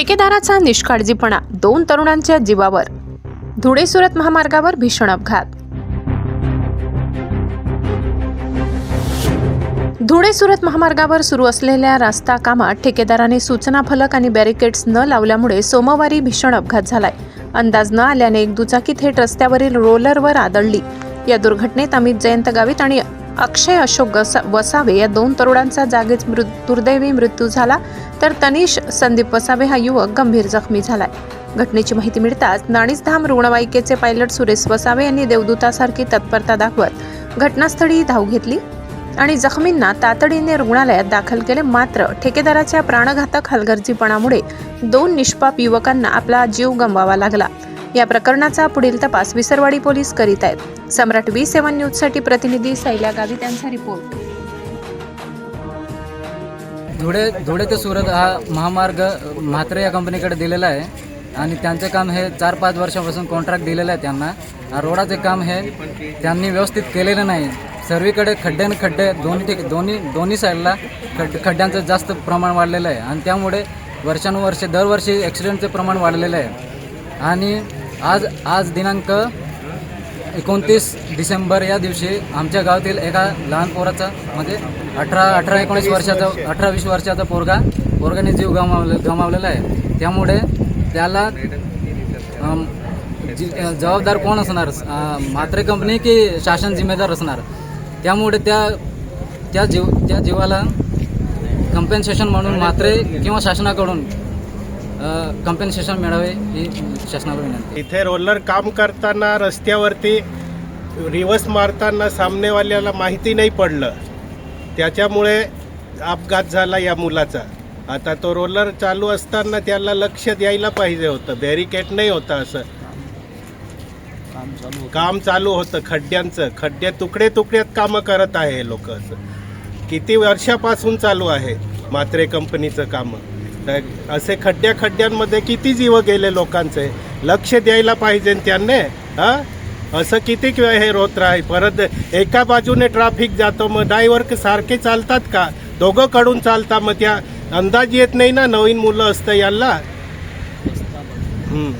ठेकेदाराचा निष्काळजीपणा दोन तरुणांच्या जीवावर. धुळे सुरत महामार्गावर भीषण अपघात. धुळे सुरत महामार्गावर सुरू असलेल्या रस्ता कामात ठेकेदाराने सूचना फलक आणि बॅरिकेड्स न लावल्यामुळे सोमवारी भीषण अपघात झालाय. अंदाज न आल्याने एक दुचाकी थेट रस्त्यावरील रोलरवर आदळली. या दुर्घटनेत अमित जयंत गावित आणि अक्षय अशोक वसावे या दोन तरुणांचा जागीच मृ दुर्दैवी मृत्यू झाला तर तनिष संदीप वसावे हा युवक गंभीर जखमी झालाय. घटनेची माहिती मिळताच नाणीसधाम रुग्णवाहिकेचे पायलट सुरेश वसावे यांनी देवदूतासारखी तत्परता दाखवत घटनास्थळी धाव घेतली आणि जखमींना तातडीने रुग्णालयात दाखल केले. मात्र ठेकेदाराच्या प्राणघातक हलगर्जीपणामुळे दोन निष्पाप युवकांना आपला जीव गमवावा लागला. या प्रकरणाचा पुढील तपास विसरवाडी पोलीस करीत आहेत. सम्राट वी सेवन न्यूजसाठी प्रतिनिधी सैल्या गावित यांचा रिपोर्ट. धुळे धुळे ते सुरत हा महामार्ग म्हात्रे या कंपनीकडे दिलेला आहे. आणि त्यांचे काम हे चार पाच वर्षापासून कॉन्ट्रॅक्ट दिलेलं आहे त्यांना. रोडाचे काम हे त्यांनी व्यवस्थित केलेलं नाही. सर्वीकडे खड्डे आणि खड्डे दोन्ही दोन्ही दोन्ही साईडला खड्ड खड्ड्यांचं जास्त प्रमाण वाढलेलं आहे. आणि त्यामुळे वर्षानुवर्षे दरवर्षी ॲक्सिडेंटचे प्रमाण वाढलेलं आहे. आणि आज आज दिनांक एकोणतीस डिसेंबर या दिवशी आमच्या गावातील एका लहान पोराचा म्हणजे अठरा अठरा एकोणीस वर्षाचा अठरा वीस वर्षाचा पोरगा पोरगाने जीव गमावले गमावलेला आहे. त्यामुळे त्याला जी- जबाबदार कोण असणार? अ, म्हात्रे कंपनी की शासन जिम्मेदार असणार? त्यामुळे त्या त्या जीव त्या जीवाला कम्पेन्सेशन म्हणून मात्रे किंवा शासनाकडून कम्पेन्सेशन मिळावे ही शासनाला विनंती. इथे रोलर काम करताना रस्त्यावरती रिवर्स मारताना सामनेवाल्याला माहिती नाही पडलं. त्याच्यामुळे अपघात झाला या मुलाचा. आता तो रोलर चालू असताना त्याला लक्ष द्यायला पाहिजे होतं. बॅरिकेड नाही होतं असं. काम चालू होतं खड्ड्यांचं. खड्डे तुकडे तुकड्यात कामं करत आहे हे लोक किती वर्षापासून चालू आहे मात्रे कंपनीचं कामं? तर असे खड्ड्या खड्ड्यांमध्ये किती जीव गेले लोकांचे? लक्ष द्यायला पाहिजे त्यांनी हा? असं किती वेळ हे रोत राहील परत एका बाजूने ट्रॅफिक जातो मग ड्रायव्हर सारखे चालतात का? दोघं कडून चालता मग त्या अंदाज येत नाही ना नवीन मुलं असतं यांना? हम्म.